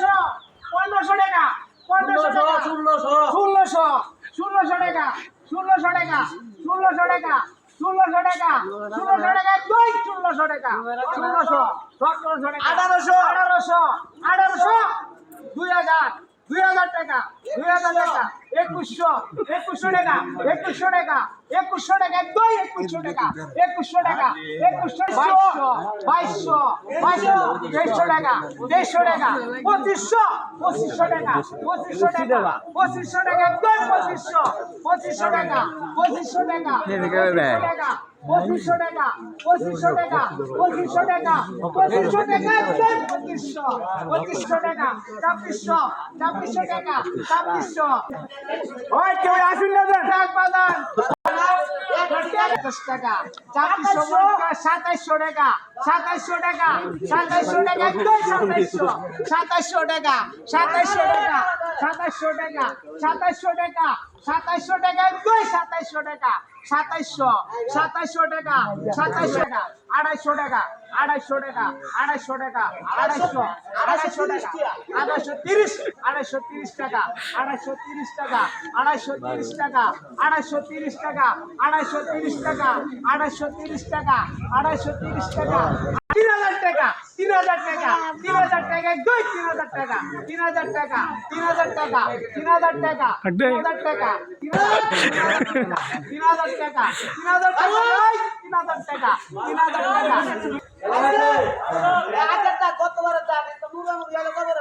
পনেরোশো পনেরোশো টাকা পনেরোশো টাকা ষোলোশো ষোলোশো ষোলোশো টাকা ষোলোশো টাকা ষোলোশো টাকা ষোলোশো টাকা ষোলোশো টাকা দুই ষোলোশো টাকা ষোলোশো সতেরোশো টাকা আঠারোশো। আঠারোশো আঠারোশো দুই হাজার দুই হাজার টাকা দুই হাজার টাকা একুশশো একুশশো টাকা একুশশো টাকা একুশশো টাকা দুই একুশশো টাকা একুশশো টাকা একুশশো বাইশশো বাইশশো বাইশশো দেড়শো টাকা দেড়শো টাকা পঁচিশশো পঁচিশশো টাকা পঁচিশশো টাকা পঁচিশশো টাকা দুই পঁচিশশো পঁচিশশো টাকা পঁচিশশো টাকা পঁচিশশো টাকা পঁচিশশো টাকা পঁচিশশো টাকা পঁচিশশো টাকা পঁচিশশো টাকা পঁচিশশো পঁচিশশো টাকা ছাব্বিশশো ছাব্বিশশো টাকা ছাব্বিশশো ওই কেউ আসুন না ট্রাক বাজার সাতাশ টাকা সাতাইশশো টাকা সাতাইশশো টাকা সাতাইশশো টাকা সাতাইশশো টাকা সাতাইশশো টাকা সাতাইশশো টাকা সাতাইশশো টাকা সাতাইশশো টাকা দুই সাতাইশশো টাকা সাতাইশশো সাতাইশশো টাকা সাতাইশশো টাকা আড়াইশো টাকা আড়াইশো টাকা আড়াইশো টাকা আড়াইশো আড়াইশো টাকা আড়াইশো তিরিশ আড়াইশো তিরিশ টাকা আড়াইশো তিরিশ টাকা আড়াইশো তিরিশ টাকা আড়াইশো তিরিশ টাকা আড়াইশো তিরিশ টাকা আড়াইশো তিরিশ টাকা আড়াইশো তিরিশ টাকা তিন হাজার টাকা তিন হাজার টাকা টাকা দুই তিন হাজার টাকা তিন হাজার টাকা তিন হাজার টাকা তিন হাজার টাকা তিন হাজার টাকা তিন হাজার টাকা তিন হাজার টাকা তিন হাজার টাকা তিন হাজার টাকা তিন হাজার টাকা কতবার তো মুখে কবে